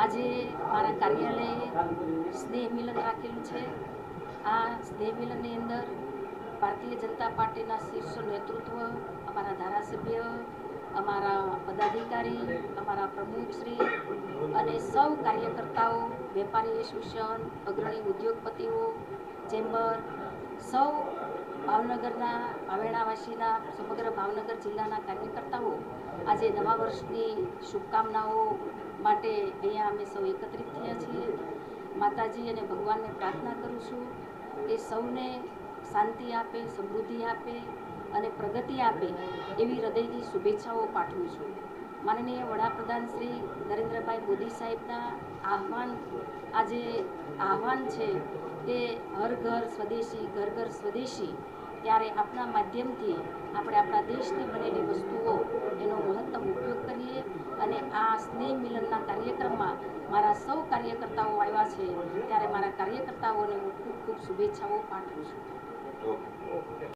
આજે મારા કાર્યાલયે સ્નેહ મિલન રાખેલું છે. આ સ્નેહ મિલનની અંદર ભારતીય જનતા પાર્ટીના શીર્ષ નેતૃત્વ, અમારા ધારાસભ્ય, અમારા પદાધિકારી, અમારા પ્રમુખશ્રી અને સૌ કાર્યકર્તાઓ, વેપારી એસોસિએશન, અગ્રણી ઉદ્યોગપતિઓ, ચેમ્બર સૌ ભાવનગરના ભાવેણાવાસીના સમગ્ર ભાવનગર જિલ્લાના કાર્યકર્તાઓ આજે નવા વર્ષની શુભકામનાઓ માટે અહીંયા અમે સૌ એકત્રિત થયા છીએ. માતાજી અને ભગવાનને પ્રાર્થના કરું છું કે સૌને શાંતિ આપે, સમૃદ્ધિ આપે અને પ્રગતિ આપે એવી હૃદયની શુભેચ્છાઓ પાઠવું છું. માનનીય વડાપ્રધાન શ્રી નરેન્દ્રભાઈ મોદી સાહેબના આહવાન, આજે આહવાન છે તે હર ઘર સ્વદેશી, ઘર ઘર સ્વદેશી, ત્યારે આપણા માધ્યમથી આપણે આપણા દેશની બનેલી વસ્તુઓ એનો મહત્તમ ઉપયોગ કરીએ અને આ સ્નેહ મિલનના કાર્યક્રમમાં મારા સૌ કાર્યકર્તાઓ આવ્યા છે. ત્યારે મારા કાર્યકર્તાઓને હું ખૂબ ખૂબ શુભેચ્છાઓ પાઠવું છું.